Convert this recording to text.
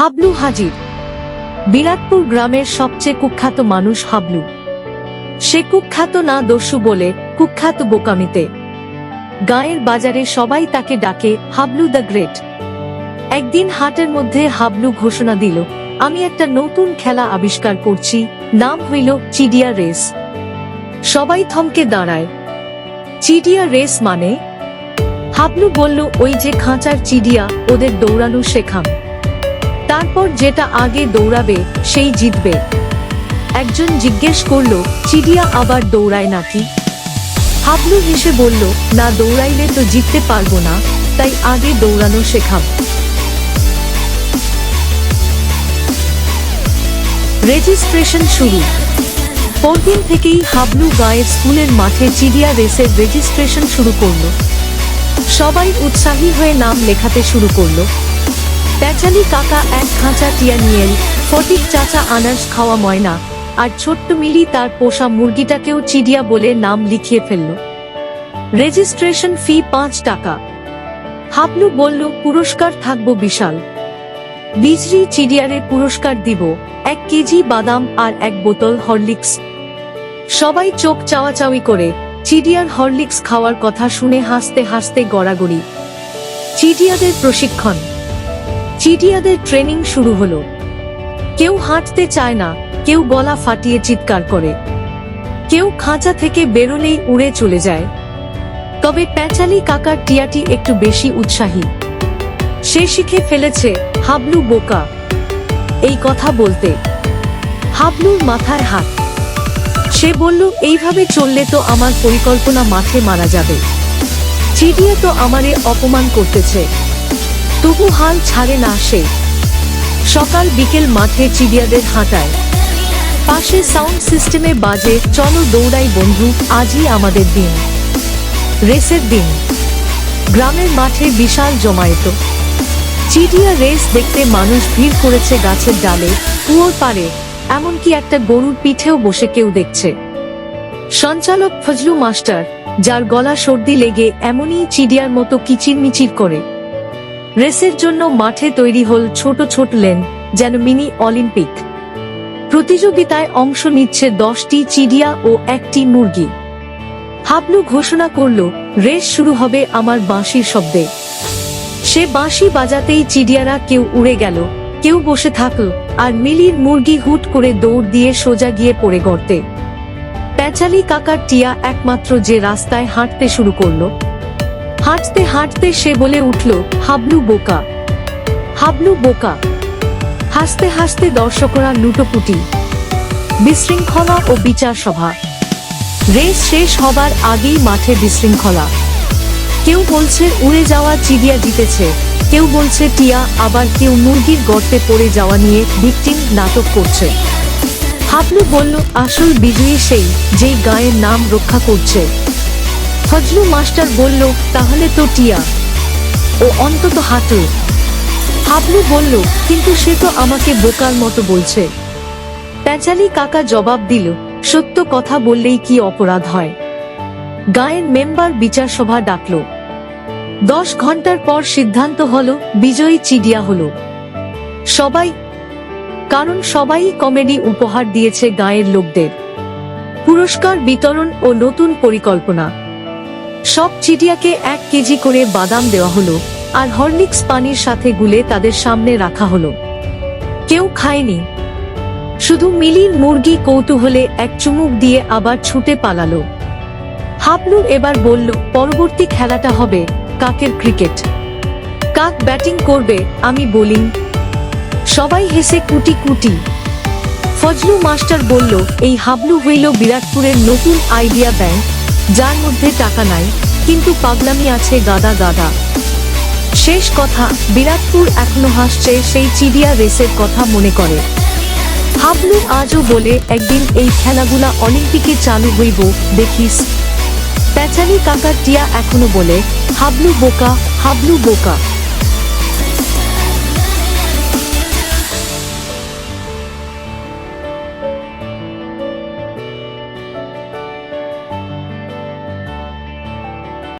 হাবলু হাজির। বিরাটপুর গ্রামের সবচেয়ে কুখ্যাত মানুষ হাবলু। সে কুখ্যাত না দস্যু বলে কুখ্যাত বোকামিতে। গায়ের বাজারে সবাই তাকে ডাকে হাবলু দ্য গ্রেট। একদিন হাটের মধ্যে হাবলু ঘোষণা দিল, আমি একটা নতুন খেলা আবিষ্কার করছি, নাম হইল চিডিয়া রেস। সবাই থমকে দাঁড়ায়। চিডিয়া রেস মানে? হাবলু বলল, ওই যে খাঁচার চিডিয়া, ওদের দৌড়ানো শেখাম। তারপর যেটা আগে দৌড়াবে, সেই জিতবে। একজন জিজ্ঞেস করল, চিডিয়া আবার দৌড়ায় নাকি? হাবলু হেসে বলল, না দৌড়াইলে তো জিততে পারব না, তাই আগে দৌড়ানো শেখাব। রেজিস্ট্রেশন শুরু। পরদিন থেকেই হাবলু গায়ের স্কুলের মাঠে চিড়িয়া রেসের রেজিস্ট্রেশন শুরু করল। সবাই উৎসাহী হয়ে নাম লেখাতে শুরু করল। প্যাচালি কাকা এক খাঁচা টিয়া নিয়ে ফটিক চাচা আনার্স খাওয়া ময়না। আর ছোট্ট মিলি তার পোষা মুরগিটাকেও চিড়িয়া বলে নাম লিখিয়ে ফেলল। রেজিস্ট্রেশন ফি পাঁচ টাকা। হাবলু বলল, পুরস্কার থাকব বিশাল। বিজরি চিড়িয়ারে পুরস্কার দিব। এক কেজি বাদাম আর এক বোতল হরলিক্স। সবাই চোখ চাওয়াচাওয়ি করে। চিডিয়ার হরলিক্স খাওয়ার কথা শুনে হাসতে হাসতে গড়াগড়ি। চিডিয়াদের প্রশিক্ষণ। চিডিয়াদের ট্রেনিং শুরু হলো। কেউ হাঁটতে চায় না, কেউ গলা ফাটিয়ে চিৎকার করে। কেউ খাঁচা থেকে বেরোলেই উড়ে চলে যায়। তবে প্যাঁচালি কাকার টিয়াটি একটু বেশি উৎসাহী। সে শিখে ফেলেছে, হাবলু বোকা। এই কথা বলতে। হাবলুর মাথার হাত। সে বলল, এইভাবে চললে তো আমার পরিকল্পনা মাঠে মারা যাবে। চিডিয়া তো আমারে অপমান করতেছে। তবু হাল ছাড়ে না সে। সকাল বিকেল মাঠে চিড়িয়াদের হাঁটায়। পাশে সাউন্ড সিস্টেমে বাজে, চলো দৌড়াই বন্ধু, আজই আমাদের দিন। রেসের দিন। গ্রামের মাঠে বিশাল জমায়েত। চিডিয়া রেস দেখতে মানুষ ভিড় করেছে গাছের ডালে, কুয়োর পারে এমনকি একটা গরুর পিঠেও বসে কেউ দেখছে। সঞ্চালক ফজলু মাস্টার, যার গলা সর্দি লেগে এমনই চিডিয়ার মতো কিচিরমিচির করে। রেসের জন্য মাঠে তৈরি হল ছোট ছোট লেন, যেন মিনি অলিম্পিক। প্রতিযোগিতায় অংশ নিচ্ছে দশটি চিড়িয়া ও একটি মুরগি। হাবলু ঘোষণা করল, রেস শুরু হবে আমার বাঁশির শব্দে। সে বাঁশি বাজাতেই চিড়িয়ারা কেউ উড়ে গেল, কেউ বসে থাকল, আর মিলির মুরগি হুট করে দৌড় দিয়ে সোজা গিয়ে পড়ে গর্তে। প্যাচালি কাকার টিয়া একমাত্র যে রাস্তায় হাঁটতে শুরু করল। হাঁটতে হাঁটতে সে বলে উঠল, হাবলু বোকা। হাবলু বোকা। হাসতে হাসতে দর্শকরা লুটোপুটি। বিশৃঙ্খলা ও বিচার সভা। রেস শেষ হবার আগেই মাঠে বিশৃঙ্খলা। কেউ বলছে, উড়ে যাওয়া চিড়িয়া জিতেছে। কেউ বলছে, টিয়া, আবার কেউ মুরগির গর্তে পড়ে যাওয়া নিয়ে ভিকটিম নাটক করছে। হাবলু বলল, আসল বিজয়ী সেই, যেই গায়ের নাম রক্ষা করছে। ফজলু মাস্টার বলল, তাহলে তো টিয়া। ও অন্তত হাঁটু হাবলু বলল, কিন্তু সে তো আমাকে বোকার মতো বলছে। প্যাঁচালি কাকা জবাব দিল, সত্য কথা বললেই কি অপরাধ হয়? গায়ের মেম্বার বিচার সভা ডাকল। দশ ঘণ্টার পর সিদ্ধান্ত হল, বিজয়ী চিডিয়া হলো। সবাই, কারণ সবাই কমেডি উপহার দিয়েছে গায়ের লোকদের। পুরস্কার বিতরণ ও নতুন পরিকল্পনা। সব চিটিয়াকে এক কেজি করে বাদাম দেওয়া হলো, আর হরলিক্স পানির সাথে গুলে তাদের সামনে রাখা হলো। কেউ খায়নি। শুধু মিলির মুরগি কৌতূহলে এক চুমুক দিয়ে আবার ছুটে পালালো। হাবলু এবার বলল, পরবর্তী খেলাটা হবে কাকের ক্রিকেট। কাক ব্যাটিং করবে, আমি বোলিং। সবাই হেসে কুটি কুটি। ফজলু মাস্টার বলল, এই হাবলু হইল বিরাটপুরের নতুন আইডিয়া ব্যাংক। যার মধ্যে টাকা নাই, কিন্তু পাগলামি আছে গাদা গাদা। শেষ কথা, বিরাটপুর এখনও হাসছে সেই চিড়িয়া রেসের কথা মনে করে। হাবলু আজও বলে, একদিন এই খেলাগুলা অলিম্পিকে চালু হইব, দেখিস। প্যাচালি কাকার টিয়া এখনও বলে, হাবলু বোকা হাবলু বোকা।